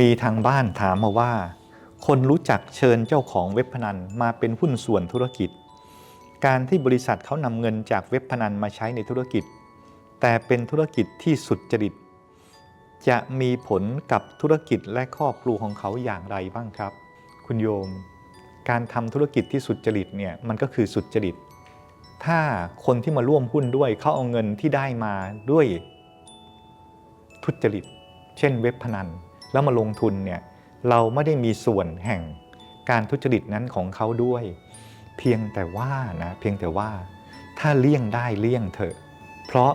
มีทางบ้านถามมาว่า คนรู้จักเชิญเจ้าของเว็บพนันมาเป็นหุ้นส่วนธุรกิจ การที่บริษัทเขานำเงินจากเว็บพนันมาใช้ในธุรกิจ แต่เป็นธุรกิจที่สุดจริต จะมีผลกับธุรกิจและครอบครัวของเขาอย่างไรบ้างครับ คุณโยม การทำธุรกิจที่สุดจริตเนี่ยมันก็คือสุดจริต ถ้าคนที่มาร่วมหุ้นด้วยเขาเอาเงินที่ได้มาด้วยทุจริต เช่นเว็บพนัน แล้วมาลงทุนเนี่ยเราไม่ได้มีส่วนแห่งการทุจริตนั้นของเขาด้วย เพียงแต่ว่านะเพียงแต่ว่าถ้าเลี่ยงได้เลี่ยงเถอะ เพราะ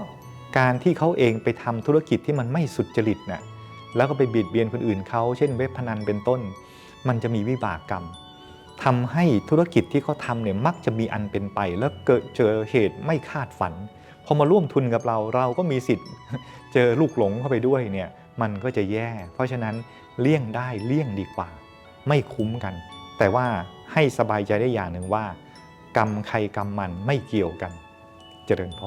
การที่เขาเองไปทำธุรกิจที่มันไม่สุจริตน่ะแล้วก็ไปบีดเบียนคนอื่นเขาเช่นเว็บพนันเป็นต้น มันจะมีวิบากกรรมทำให้ธุรกิจที่เขาทำเนี่ยมักจะมีอันเป็นไป แล้วเกิดเจอเหตุไม่คาดฝันพอมาร่วมทุนกับเราเราก็มีสิทธิ์ เจอลูกหลงเข้าไปด้วยเนี่ย มันก็จะแย่ เพราะฉะนั้นเลี่ยงได้เลี่ยงดีกว่า ไม่คุ้มกัน แต่ว่าให้สบายใจได้อย่างหนึ่งว่า กรรมใครกรรมมันไม่เกี่ยวกัน เจริญพร